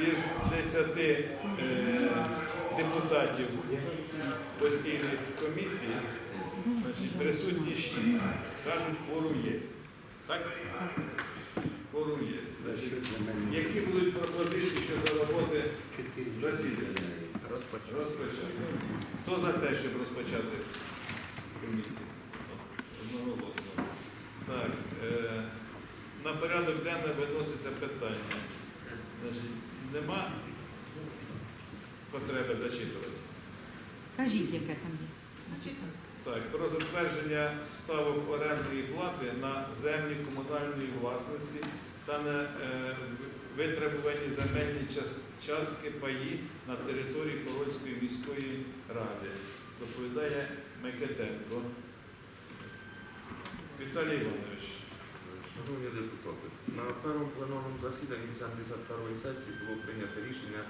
із 10 е, депутатів постійних комісій, значить, присутні 6. Кажуть, кворум є. Так? Кворум є. Значить, які будуть пропозиції щодо роботи засідання? Розпочати. Хто за те, щоб розпочати комісію? Одноголосно. Так, е, на порядок денний виноситься питання. Значить, нема потреби зачитувати. Кажіть, яке там є. Так, про затвердження ставок орендної плати на землі комунальної власності та на е, витребувані земельні час- частки паї на території Корольської міської ради. Доповідає Микитенко. Віталій Іванович. Шановні депутати, на першому пленарному засіданні 71-ї сесії було прийнято рішення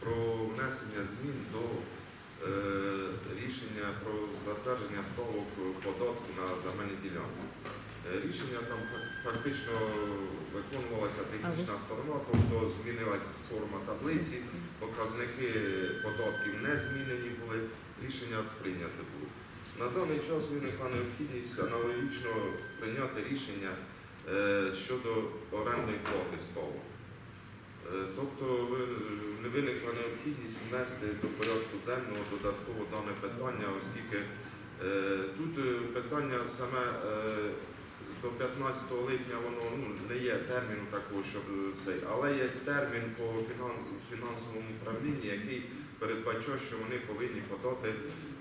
про внесення змін до е, рішення про затвердження ставок податку на земельні ділянки. Е, Рішення там фактично виконувалася технічна сторона, тобто змінилась форма таблиці, показники податків не змінені були, рішення прийняте було. На даний час виникла необхідність аналогічно прийняти рішення щодо орендної плати столу. Е, Тобто не виникла необхідність внести до порядку денного додатково дане питання, оскільки е, тут е, питання саме е, до 15 липня воно ну, не є терміну такого, щоб е, цей, але є термін по фінансовому управлінні, який передбачає, що вони повинні подати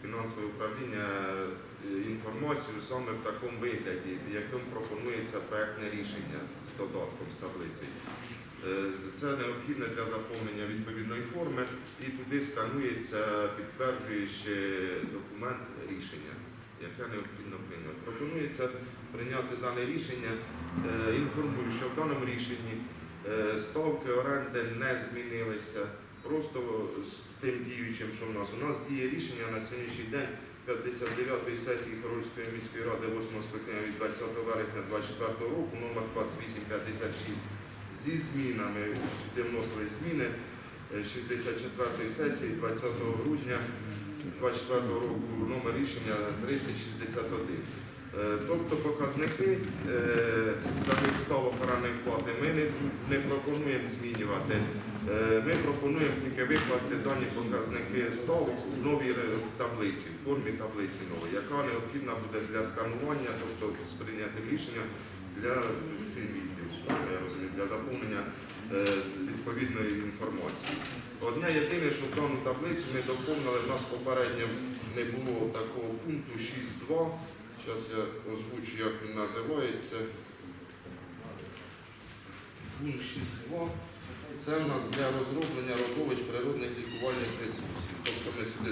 фінансове управління е, інформацію саме в такому вигляді, в якому пропонується проектне рішення з додатком з таблиці. Е, Це необхідне для заповнення відповідної форми і туди сканується підтверджуючи документ рішення, яке необхідно прийняти. Пропонується прийняти дане рішення. Е, Інформую, що в даному рішенні ставки оренди не змінилися. Просто з тим діючим, що в нас. У нас діє рішення на сьогоднішній день 59-ї сесії Хорольської міської ради 8 скликання від 20 вересня 2024 року, номер 2856, зі змінами, сюди вносили зміни е, 64-ї сесії 20 грудня 2024 року, номер рішення 3061. Е, Тобто показники е, самих ставок плати ми не пропонуємо змінювати. Е, Ми пропонуємо тільки викласти дані показники ставок в новій таблиці, в формі таблиці нової, яка необхідна буде для сканування, тобто з прийняттям рішення для я розумію, для заповнення е, відповідної інформації. Одне єдине, що в дану таблицю ми доповнили, в нас попередньо не було такого пункту 6.2. Зараз я озвучу, як він називається. Пункт 6.2. Це у нас для розроблення родовищ природних лікувальних ресурсів. Тобто ми сюди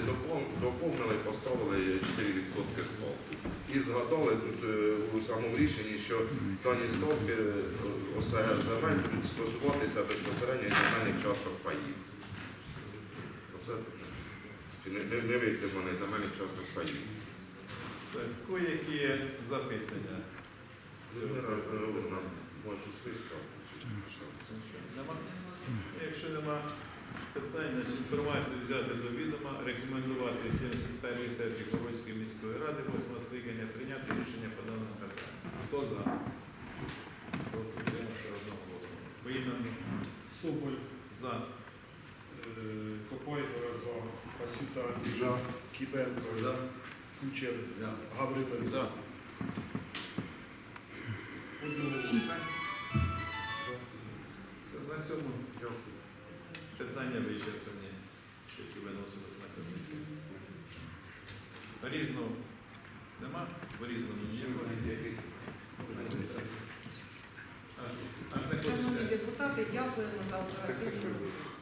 доповнили, поставили 4% ставки. І згадали тут е, у самому рішенні, що дані ставки е, ОСГ земель будуть стосуватися безпосередньо земельних часток паїв. Оце чи не, витриманий земельних часток паїв. Кої-які запитання? Зміна на можу списку. Нема? Якщо нема питань, значить інформацію взяти до відома, рекомендувати 71-ї сесії Хорольської міської ради 8 скликання прийняти рішення по даному питанню. Хто за? Проти утримався одноголосно. Поіменно Соболь, за. е, за, Пасюта, За. Кібенко, За. Кучер, За. Гаврилович. За. Одноголосно. Все, на цьому питання вичерпані, які виносились на комісію. Різного нема? По нічого. Шановні депутати, дякуємо за оперативну.